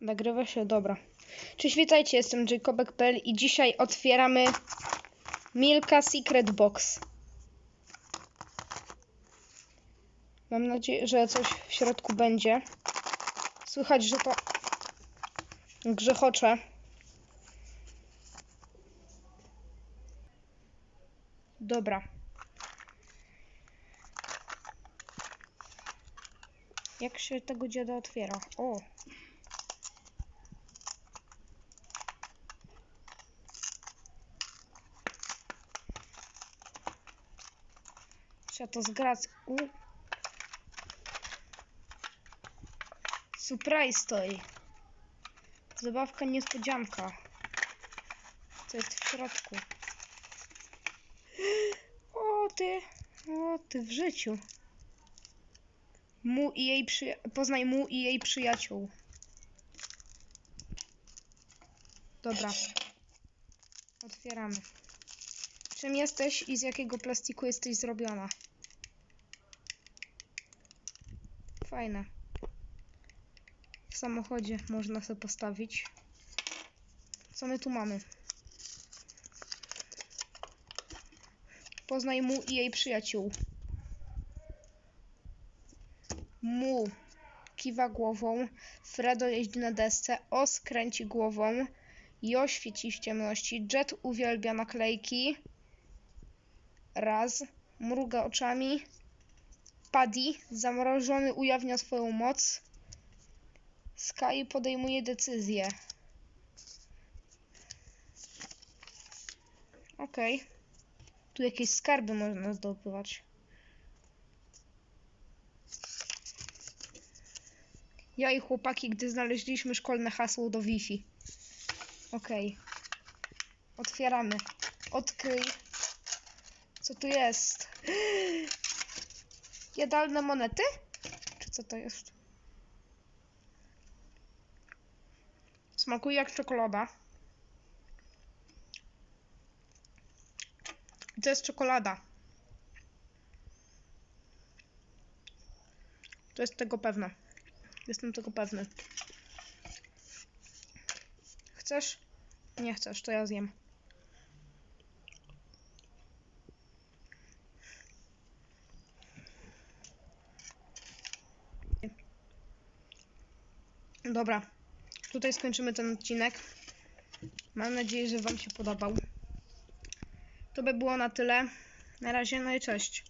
Nagrywa się, dobra. Cześć, witajcie, jestem Jacobek.pl i dzisiaj otwieramy Milka Secret Box. Mam nadzieję, że coś w środku będzie. Słychać, że to grzechocze. Dobra. Jak się tego dziada otwiera? O! Trzeba to zgrać. U. Surprise stoi. Zabawka niespodzianka. Co jest w środku? O ty, o ty w życiu. Mu i jej Poznaj mu i jej przyjaciół. Dobra. Otwieramy. Czym jesteś i z jakiego plastiku jesteś zrobiona? Fajne. W samochodzie można sobie postawić. Co my tu mamy? Poznaj mu i jej przyjaciół. Mu kiwa głową, Fredo jeździ na desce, Os kręci głową, Jo świeci w ciemności, Jet uwielbia naklejki, Raz mruga oczami, Paddy zamrożony ujawnia swoją moc, Sky podejmuje decyzję. Okej. Tu jakieś skarby można zdobywać. Ja i chłopaki, gdy znaleźliśmy szkolne hasło do Wi-Fi. Okej. Otwieramy. Odkryj. Co tu jest? Jadalne monety? Czy co to jest? Smakuje jak czekolada. To jest czekolada. To jest tego pewne. Jestem tego pewny. Chcesz? Nie chcesz, to ja zjem. Dobra, tutaj skończymy ten odcinek. Mam nadzieję, że Wam się podobał. To by było na tyle. Na razie, no i cześć.